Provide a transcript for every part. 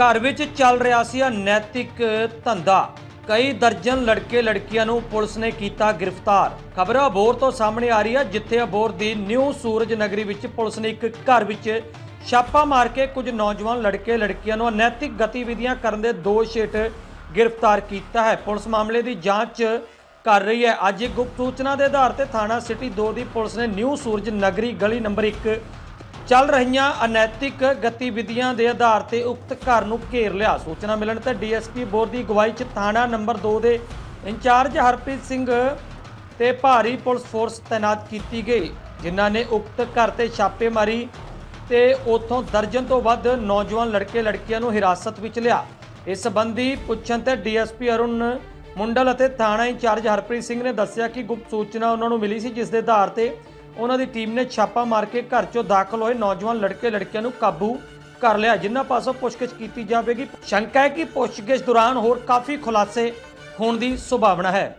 ਘਰ ਵਿੱਚ ਚੱਲ ਰਿਹਾ ਸੀ ਅਨੈਤਿਕ ਧੰਦਾ। ਕਈ ਦਰਜਨ ਲੜਕੇ ਲੜਕੀਆਂ ਨੂੰ ਪੁਲਿਸ ਨੇ ਕੀਤਾ ਗ੍ਰਿਫਤਾਰ। ਖਬਰ ਅਬੋਰ ਤੋਂ ਸਾਹਮਣੇ ਆ ਰਹੀ ਹੈ ਜਿੱਥੇ ਅਬੋਰ ਦੀ ਨਿਊ ਸੂਰਜ ਨਗਰੀ ਵਿੱਚ ਪੁਲਿਸ ਨੇ ਇੱਕ ਘਰ ਵਿੱਚ ਛਾਪਾ ਮਾਰ ਕੇ ਕੁਝ ਨੌਜਵਾਨ ਲੜਕੇ ਲੜਕੀਆਂ ਨੂੰ ਅਨੈਤਿਕ ਗਤੀਵਿਧੀਆਂ ਕਰਨ ਦੇ ਦੋਸ਼ ਹੇਠ ਗ੍ਰਿਫਤਾਰ ਕੀਤਾ ਹੈ। ਪੁਲਿਸ ਮਾਮਲੇ ਦੀ ਜਾਂਚ ਕਰ ਰਹੀ ਹੈ। ਅੱਜ ਗੁਪਤ ਸੂਚਨਾ ਦੇ ਆਧਾਰ ਤੇ ਥਾਣਾ ਸਿਟੀ 2 ਦੀ ਪੁਲਿਸ ਨੇ ਨਿਊ ਸੂਰਜ ਨਗਰੀ ਗਲੀ ਨੰਬਰ 1 ਚੱਲ ਰਹੀਆਂ ਅਨੈਤਿਕ ਗਤੀਵਿਧੀਆਂ ਦੇ ਆਧਾਰ ਤੇ ਉਕਤ ਘਰ ਨੂੰ ਘੇਰ ਲਿਆ। ਸੂਚਨਾ ਮਿਲਣ ਤੇ ਡੀਐਸਪੀ ਬੋਰ ਦੀ ਅਗਵਾਈ 'ਚ ਥਾਣਾ ਨੰਬਰ 2 ਦੇ ਇੰਚਾਰਜ ਹਰਪ੍ਰੀਤ ਸਿੰਘ ਤੇ ਭਾਰੀ ਪੁਲਿਸ ਫੋਰਸ ਤਾਇਨਾਤ ਕੀਤੀ ਗਈ, ਜਿਨ੍ਹਾਂ ਨੇ ਉਕਤ ਘਰ ਤੇ ਛਾਪੇਮਾਰੀ ਤੇ ਉਥੋਂ ਦਰਜਨ ਤੋਂ ਵੱਧ ਨੌਜਵਾਨ ਲੜਕੇ ਲੜਕੀਆਂ ਨੂੰ ਹਿਰਾਸਤ ਵਿੱਚ ਲਿਆ। ਇਸ ਸੰਬੰਧੀ ਪੁੱਛਣ ਤੇ ਡੀਐਸਪੀ ਅਰੁਣ ਮੁੰਡਲ ਅਤੇ ਥਾਣਾ ਇੰਚਾਰਜ ਹਰਪ੍ਰੀਤ ਸਿੰਘ ਨੇ ਦੱਸਿਆ ਕਿ ਗੁਪਤ ਸੂਚਨਾ ਉਹਨਾਂ ਨੂੰ ਮਿਲੀ ਸੀ, ਜਿਸ ਦੇ ਆਧਾਰ ਤੇ ਉਹਨਾਂ ਦੀ ਟੀਮ ਨੇ ਛਾਪਾ ਮਾਰ ਕੇ ਘਰ 'ਚੋਂ ਦਾਖਲ ਹੋਏ ਨੌਜਵਾਨ ਲੜਕੇ ਲੜਕੀਆਂ ਨੂੰ ਕਾਬੂ ਕਰ ਲਿਆ। ਜਿਨ੍ਹਾਂ ਪਾਸੋਂ ਪੁੱਛਗਿੱਛ ਕੀਤੀ ਜਾਵੇਗੀ। ਸ਼ੰਕਾ ਹੈ ਕਿ ਪੁੱਛਗਿੱਛ ਦੌਰਾਨ ਹੋਰ ਕਾਫੀ ਖੁਲਾਸੇ ਹੋਣ ਦੀ ਸੰਭਾਵਨਾ ਹੈ।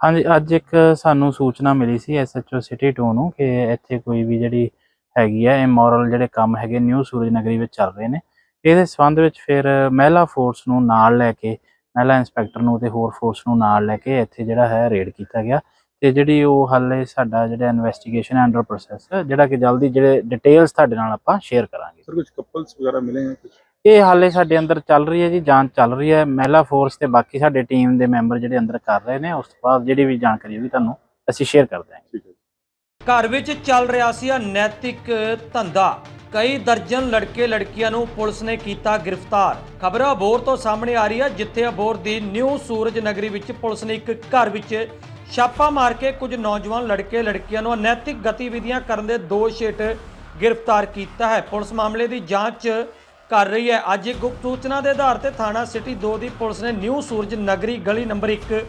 ਹਾਂਜੀ, ਅੱਜ ਇੱਕ ਸਾਨੂੰ ਸੂਚਨਾ ਮਿਲੀ ਸੀ ਐਸਐਚਓ ਸਿਟੀ 2 ਨੂੰ ਕਿ ਇੱਥੇ ਕੋਈ ਵੀ ਜਿਹੜੀ ਹੈਗੀ ਹੈ ਇਮੋਰਲ ਜਿਹੜੇ ਕੰਮ ਹੈਗੇ ਨਿਊ ਸੂਰਜ ਨਗਰੀ ਵਿੱਚ ਚੱਲ ਰਹੇ ਨੇ। ਇਹਦੇ ਸੰਬੰਧ ਵਿੱਚ ਫਿਰ ਮਹਿਲਾ ਫੋਰਸ ਨੂੰ ਨਾਲ ਲੈ ਕੇ, ਮਹਿਲਾ ਇੰਸਪੈਕਟਰ ਨੂੰ ਤੇ ਹੋਰ ਫੋਰਸ ਨੂੰ ਨਾਲ ਲੈ ਕੇ ਇੱਥੇ ਜਿਹੜਾ ਹੈ ਰੇਡ ਕੀਤਾ ਗਿਆ। ਤੇ ਜਿਹੜੀ ਉਹ ਹਾਲੇ ਸਾਡਾ ਜਿਹੜਾ ਇਨਵੈਸਟੀਗੇਸ਼ਨ ਅੰਡਰ ਪ੍ਰੋਸੈਸ ਜਿਹੜਾ ਕਿ ਜਲਦੀ ਜਿਹੜੇ ਡਿਟੇਲਸ ਤੁਹਾਡੇ ਨਾਲ ਆਪਾਂ ਸ਼ੇਅਰ ਕਰਾਂਗੇ। ਸਰ ਕੁਝ ਕਪਲਸ ਵਗੈਰਾ ਮਿਲੇ ਹਨ ਕੁਝ ਇਹ ਹਾਲੇ ਸਾਡੇ ਅੰਦਰ ਚੱਲ ਰਹੀ ਹੈ ਜੀ ਜਾਂਚ ਚੱਲ ਰਹੀ ਹੈ। ਮਹਿਲਾ ਫੋਰਸ ਤੇ ਬਾਕੀ ਸਾਡੇ ਟੀਮ ਦੇ ਮੈਂਬਰ ਜਿਹੜੇ ਅੰਦਰ ਕਰ ਰਹੇ ਨੇ ਉਸ ਤੋਂ ਬਾਅਦ ਜਿਹੜੀ ਵੀ ਜਾਣਕਾਰੀ ਹੋਗੀ ਤੁਹਾਨੂੰ ਅਸੀਂ ਸ਼ੇਅਰ ਕਰ ਦਾਂਗੇ ਘਰ ਵਿੱਚ ਚੱਲ ਰਿਹਾ ਸੀ ਨੈਤਿਕ ਧੰਦਾ। ਕਈ ਦਰਜਨ ਲੜਕੇ ਲੜਕੀਆਂ ਨੂੰ ਪੁਲਿਸ ਨੇ ਕੀਤਾ ਗ੍ਰਿਫਤਾਰ। ਖਬਰ ਅਬੋਰ ਤੋਂ ਸਾਹਮਣੇ ਆ ਰਹੀ ਹੈ ਜਿੱਥੇ ਅਬੋਰ ਦੀ ਨਿਊ ਸੂਰਜ ਨਗਰੀ ਵਿੱਚ ਪੁਲਿਸ ਨੇ ਇੱਕ ਘਰ ਵਿੱਚ ਛਾਪਾ ਮਾਰ ਕੇ ਕੁਝ ਨੌਜਵਾਨ ਲੜਕੇ ਲੜਕੀਆਂ ਨੂੰ ਅਨੈਤਿਕ ਗਤੀਵਿਧੀਆਂ ਕਰਨ ਦੇ ਦੋਸ਼ ਹੇਠ ਗ੍ਰਿਫਤਾਰ ਕੀਤਾ ਹੈ। ਪੁਲਿਸ ਮਾਮਲੇ ਦੀ ਜਾਂਚ ਕਰ ਰਹੀ ਹੈ। ਅੱਜ ਇੱਕ ਗੁਪਤ ਸੂਚਨਾ ਦੇ ਆਧਾਰ ਤੇ ਥਾਣਾ ਸਿਟੀ 2 ਦੀ ਪੁਲਿਸ ਨੇ ਨਿਊ ਸੂਰਜ ਨਗਰੀ ਗਲੀ ਨੰਬਰ 1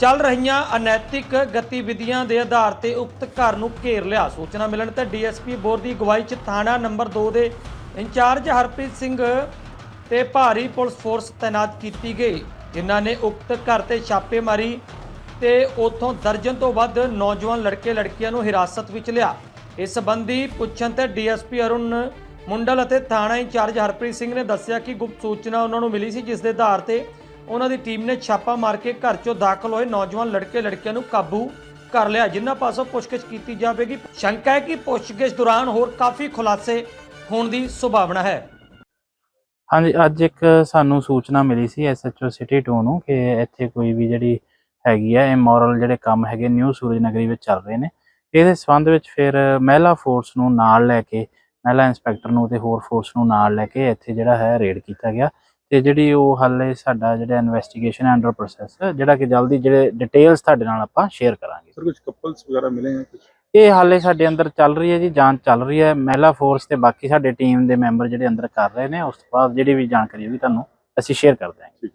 ਚੱਲ ਰਹੀਆਂ ਅਨੈਤਿਕ ਗਤੀਵਿਧੀਆਂ ਦੇ ਆਧਾਰ ਤੇ ਉਕਤ ਘਰ ਨੂੰ ਘੇਰ ਲਿਆ। ਸੂਚਨਾ ਮਿਲਣ ਤੇ ਡੀਐਸਪੀ ਬੋਰ ਦੀ ਅਗਵਾਈ 'ਚ ਥਾਣਾ ਨੰਬਰ 2 ਦੇ ਇੰਚਾਰਜ ਹਰਪ੍ਰੀਤ ਸਿੰਘ ਤੇ ਭਾਰੀ ਪੁਲਿਸ ਫੋਰਸ ਤਾਇਨਾਤ ਕੀਤੀ ਗਈ, ਜਿਨ੍ਹਾਂ ਨੇ ਉਕਤ ਘਰ ਤੇ ਛਾਪੇਮਾਰੀ ਤੇ ਉਥੋਂ ਦਰਜਨ ਤੋਂ ਵੱਧ ਨੌਜਵਾਨ ਲੜਕੇ ਲੜਕੀਆਂ ਨੂੰ ਹਿਰਾਸਤ ਵਿੱਚ ਲਿਆ। ਇਸ ਸੰਬੰਧੀ ਪੁੱਛਣ ਤੇ ਡੀਐਸਪੀ ਅਰੁਣ ਮੁੰਡਲ ਅਤੇ ਥਾਣਾ ਇੰਚਾਰਜ ਹਰਪ੍ਰੀਤ ਸਿੰਘ ਨੇ ਦੱਸਿਆ ਕਿ ਗੁਪਤ ਸੂਚਨਾ ਉਹਨਾਂ ਨੂੰ ਮਿਲੀ ਸੀ, ਜਿਸ ਦੇ ਆਧਾਰ ਤੇ ਉਹਨਾਂ ਦੀ ਟੀਮ ਨੇ ਛਾਪਾ ਮਾਰ ਕੇ ਘਰ 'ਚੋਂ ਦਾਖਲ ਹੋਏ ਨੌਜਵਾਨ ਲੜਕੇ ਲੜਕੀਆਂ ਨੂੰ ਕਾਬੂ ਕਰ ਲਿਆ। ਜਿਨ੍ਹਾਂ ਪਾਸੋਂ ਪੁੱਛਗਿੱਛ ਕੀਤੀ ਜਾਵੇਗੀ। ਸ਼ੰਕਾ ਹੈ ਕਿ ਪੁੱਛਗਿੱਛ ਦੌਰਾਨ ਹੋਰ ਕਾਫੀ ਖੁਲਾਸੇ ਹੋਣ ਦੀ ਸੰਭਾਵਨਾ ਹੈ। ਹਾਂਜੀ, ਅੱਜ ਇੱਕ ਸਾਨੂੰ ਸੂਚਨਾ ਮਿਲੀ ਸੀ ਐਸਐਚਓ ਸਿਟੀ 2 ਨੂੰ ਕਿ ਇੱਥੇ ਕੋਈ ਵੀ ਜਿਹੜੀ ਹੈਗੀ ਹੈ ਇਮੋਰਲ ਜਿਹੜੇ ਕੰਮ ਹੈਗੇ ਨਿਊ ਸੂਰਜ ਨਗਰੀ ਵਿੱਚ ਚੱਲ ਰਹੇ ਨੇ। ਇਹਦੇ ਸੰਬੰਧ ਵਿੱਚ ਫਿਰ ਮਹਿਲਾ ਫੋਰਸ ਨੂੰ ਨਾਲ ਲੈ ਕੇ ਮਹਿਲਾ ਇੰਸਪੈਕਟਰ ਨੂੰ ਤੇ ਹੋਰ ਫੋਰਸ ਨੂੰ ਨਾਲ ਲੈ ਕੇ ਇੱਥੇ ਜਿਹੜਾ ਹੈ ਰੇਡ ਕੀਤਾ ਗਿਆ। ਤੇ ਜਿਹੜੀ ਉਹ ਹਾਲੇ ਸਾਡਾ ਜਿਹੜਾ ਇਨਵੈਸਟੀਗੇਸ਼ਨ ਅੰਡਰ ਪ੍ਰੋਸੈਸ ਜਿਹੜਾ ਕਿ ਜਲਦੀ ਜਿਹੜੇ ਡਿਟੇਲਸ ਤੁਹਾਡੇ ਨਾਲ ਆਪਾਂ ਸ਼ੇਅਰ ਕਰਾਂਗੇ। ਸਰ ਕੁਝ ਕਪਲਸ ਵਗੈਰਾ ਮਿਲੇਗੇ ਕੁਝ ਇਹ ਹਾਲੇ ਸਾਡੇ ਅੰਦਰ ਚੱਲ ਰਹੀ ਹੈ ਜੀ ਜਾਂਚ ਚੱਲ ਰਹੀ ਹੈ। ਮਹਿਲਾ ਫੋਰਸ ਤੇ ਬਾਕੀ ਸਾਡੇ ਟੀਮ ਦੇ ਮੈਂਬਰ ਜਿਹੜੇ ਅੰਦਰ ਕਰ ਰਹੇ ਨੇ ਉਸ ਤੋਂ ਬਾਅਦ ਜਿਹੜੀ ਵੀ ਜਾਣਕਾਰੀ ਹੋਈ ਤੁਹਾਨੂੰ ਅਸੀਂ ਸ਼ੇਅਰ ਕਰ ਦਾਂਗੇ